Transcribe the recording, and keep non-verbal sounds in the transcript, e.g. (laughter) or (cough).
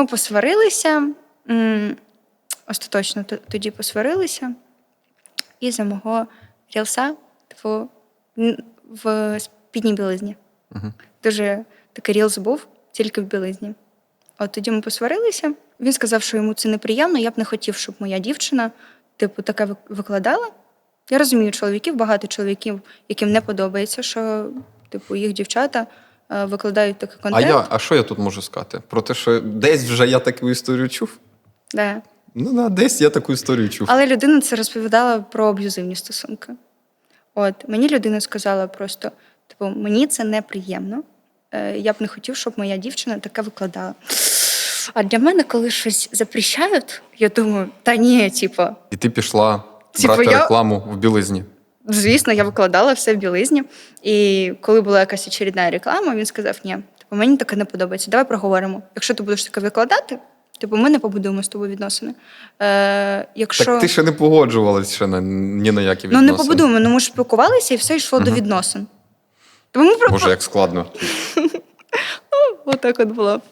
ми посварилися. Остаточно тоді посварилися. І за мого рілса, типу, в спідній білизні. Мгм. Дуже такий рілс був, тільки в білизні. От тоді ми посварилися. Він сказав, що йому це неприємно. Я б не хотів, щоб моя дівчина, типу, таке викладала. Я розумію чоловіків, багато чоловіків, яким не подобається, що типу їх дівчата викладають такий А я, а що я тут можу сказати? Про те, що десь вже я таку історію чув. Да. Ну, да, десь я таку історію чув. Але людина це розповідала про аб'юзивні стосунки. От мені людина сказала просто: типу, мені це неприємно. Е, Я б не хотів, щоб моя дівчина таке викладала. А для мене, коли щось запрещають, я думаю, та ні, типу, І ти пішла Типу, брати я- рекламу в білизні. Звісно, я викладала все в білизні. І коли була якась очередна реклама, він сказав: ні, типу, мені таке не подобається. Давай проговоримо. Якщо ти будеш таке викладати, типу, ми не побудуємо з тобою відносини. Е, якщо... Так ти ще не погоджувалась ще на ні на які Ну, не побудуємо, ну ми ж спілкувалися і все йшло до відносин. Тому ми Боже, як складно. (laughs) отак от було.